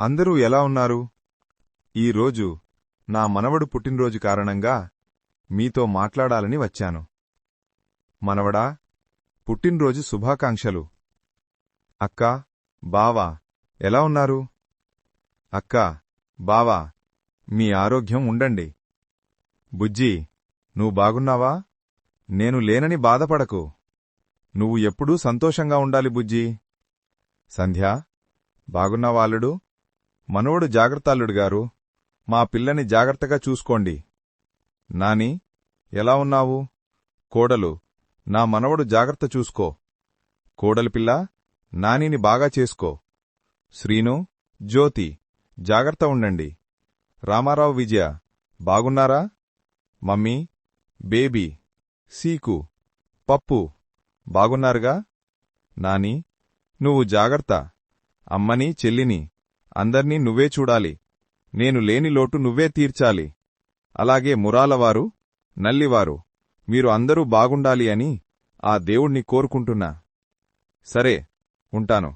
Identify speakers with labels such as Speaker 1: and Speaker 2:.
Speaker 1: అందరూ ఎలా ఉన్నారు? ఈరోజు నా మనవడు పుట్టినరోజు కారణంగా మీతో మాట్లాడాలని వచ్చాను. మనవడా పుట్టినరోజు శుభాకాంక్షలు. అక్కా బావా ఎలా ఉన్నారు? అక్కా బావా మీ ఆరోగ్యం ఉండండి. బుజ్జి నువ్వు బాగున్నావా? నేను లేనని బాధపడకు. నువ్వు ఎప్పుడూ సంతోషంగా ఉండాలి బుజ్జి. సంధ్యా బాగున్నావాళ్ళుడు మనవడు జాగ్రత్తాల్లుడు గారు మా పిల్లని జాగ్రత్తగా చూసుకోండి. నాని ఎలా ఉన్నావు? కోడలు నా మనవడు జాగ్రత్త చూసుకో. కోడలి పిల్ల నానిని బాగా చేసుకో. శ్రీను జ్యోతి జాగ్రత్త ఉండండి. రామారావు విజయ బాగున్నారా? మమ్మీ బేబీ సీకు పప్పు బాగున్నారుగా? నాని నువ్వు జాగ్రత్త. అమ్మని చెల్లిని అందర్నీ నువ్వే చూడాలి. నేను లేని లోటు నువ్వే తీర్చాలి. అలాగే మురాలవారు నల్లివారు మీరు అందరూ బాగుండాలి అని ఆ దేవుణ్ణి కోరుకుంటున్నా. సరే ఉంటాను.